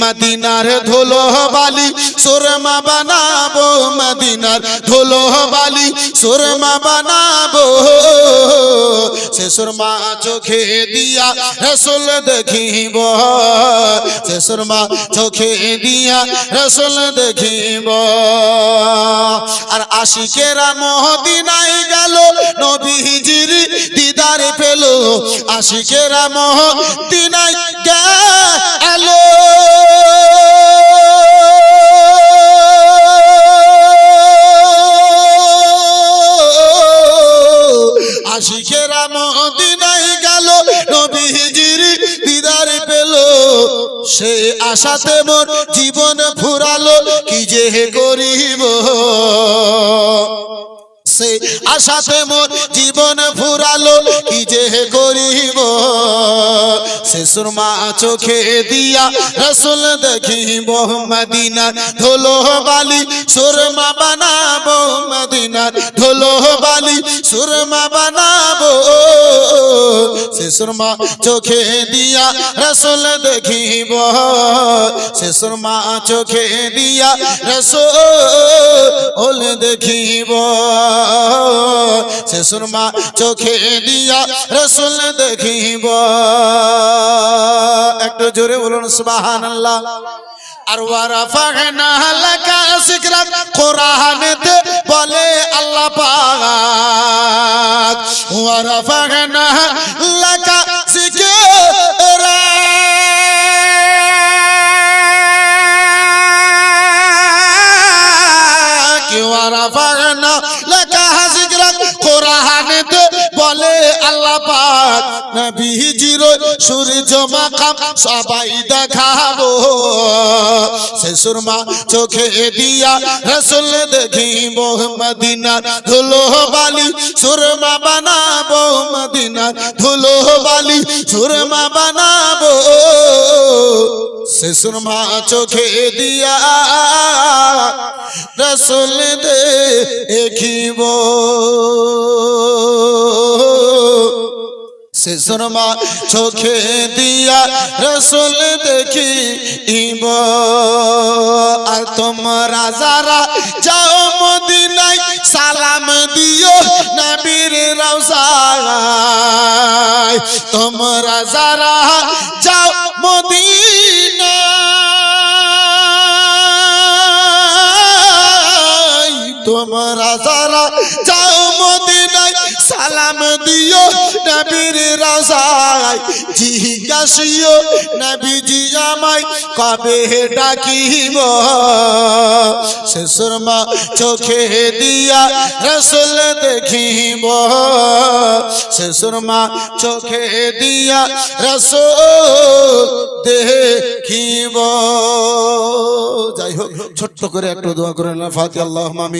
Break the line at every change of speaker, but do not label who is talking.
মদিনার ধুলো বালি, সুরমা বানাবো মদিনার ধুলো বালি, সুরমা বানাবো। সে সুরমা চোখে দিয়া রসুল দেখিব, সে সুরমা চোখে দিয়া রসুল দেখিব। আর আশিকেরা মহদিনায় গেল, নবীজির দিদার পেল আশিকেরা মহদিনায় গেল আশিকেরা মদিনায় গেল, নবীজির দিদার পেল। সে আশাতে মোর জীবন ফুরালো, কি যে করিব? সে আশাতে মোর জীবন ফুরালো, কি যে করিব? সে মা চোখে দিয়া রসুল দেখিব, মদিনা ধোলো বালি, সুরমা বানাবো মদিনা ধোলো বালি, সুরমা বানা সুরমা চোখে দিয়া রসুল দেখিব। সে চোখে দিয়া রসুল দেখিব। সে চোখে দিয়া রসুল দেখিব। একটু জোরে বলুন সুবাহান আল্লাহ আর ওয়ারাফাগনা লাকা সিকরাত কোরআনেতে বলে আল্লাহ ওয়ারাফাগনা লাকা চোখে দিয়া রসুল দেখিব মদিনা ধুলো বালি, সুরমা বানাবো মদিনা ধুলো বালি, সুরমা বানাবো। সে চোখে দিয়া রসুল দেখিব। সে সুরমা চোখে দিয়া রসুল দেখি ইব আর তোমরা যারা যাও মদিনায়, সালাম দিও নবীর রওসায় তোমরা যারা তোমরা যারা যাও মদিনায় সালাম দিও নবীর রাজায়। জিজ্ঞাসিও নবীজি আমায়, কবে ডাকিব? সে সুরমা চোখে দিয়া রসুল দেখিব। সে সুরমা চোখে দিয়া রসুল দেখিব। যাই হোক, ছোট্ট করে একটু দোয়া করে ফাতি আল্লাহ মামি